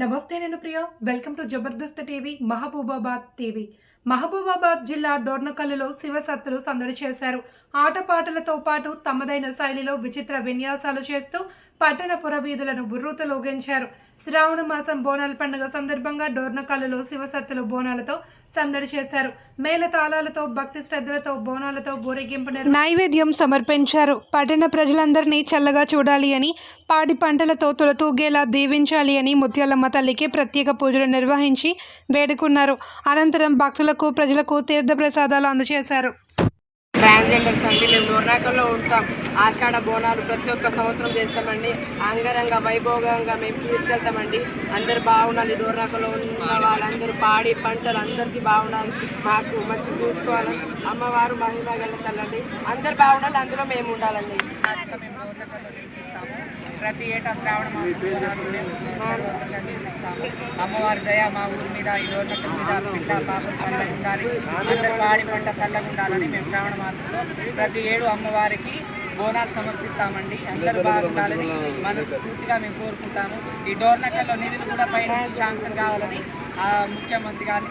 నమస్తే నేను Priya. Welcome to Jabardasth TV Mahabubabad TV. Mahabubabad జిల్లా డోర్నకల్లులో శివసత్తులు సందడి చేశారు. ఆటపాటలతో పాటు తమదైన శైలిలో విచిత్ర విన్యాసాలు చేస్తూ పట్టణ పురవీధులను ఉర్రూతలోగించారు శ్రావణ మాసం బోనాల పండుగ సందర్భంగా డోర్నకల్లులో శివసత్తులు బోనాలతో సందడి చేశారు. మేళ తాళాలతో భక్తి శ్రద్ధలతో బోనాలతో ఊరేగింపు నైవేద్యం సమర్పించారు. పట్టణ ప్రజలందరినీ చల్లగా చూడాలి అని పాడి పంటలతో తొలతూగేలా దీవించాలి అని ముత్యాలమ్మ తల్లికి ప్రత్యేక పూజలు నిర్వహించి వేడుకున్నారు. అనంతరం భక్తులకు ప్రజలకు తీర్థ ప్రసాదాలు అందజేశారు. ట్రాన్స్జెండర్స్ అండి. మేము డోర్నాకల్లో ఉంటాం. ఆషాఢ బోనాలు ప్రతి ఒక్క సంవత్సరం చేస్తామండి. అంగరంగ వైభోగంగా మేము తీసుకెళ్తామండి. అందరు బాగుండాలి. డోర్నాకల్లో ఉన్న వాళ్ళందరూ పాడి పంటలు అందరికీ బాగుండాలి. మాకు మంచి చూసుకోవాలి. అమ్మవారు మహిమ గెలుతాలండి అందరు బాగుండాలి. అందులో మేము ఉండాలండి. ప్రతి ఏటా శ్రావణ మాసం అమ్మవారి దయ మా ఊరి మీద ఈ రోడ్ల మీద పిల్ల పాపలు చల్లగా ఉండాలి. అందరు పాడి పంట చల్లగా ఉండాలని మేము శ్రావణ మాసంలో ప్రతి ఏడు అమ్మవారికి బోనాలు సమర్పిస్తామండి. అందరూ బాగుండాలని మనస్ఫూర్తిగా మేము కోరుకుంటాము. ఈ డోర్నకల్లో నిధులు కూడా పైన శాంక్షన్ కావాలని ఆ ముఖ్యమంత్రి గారిని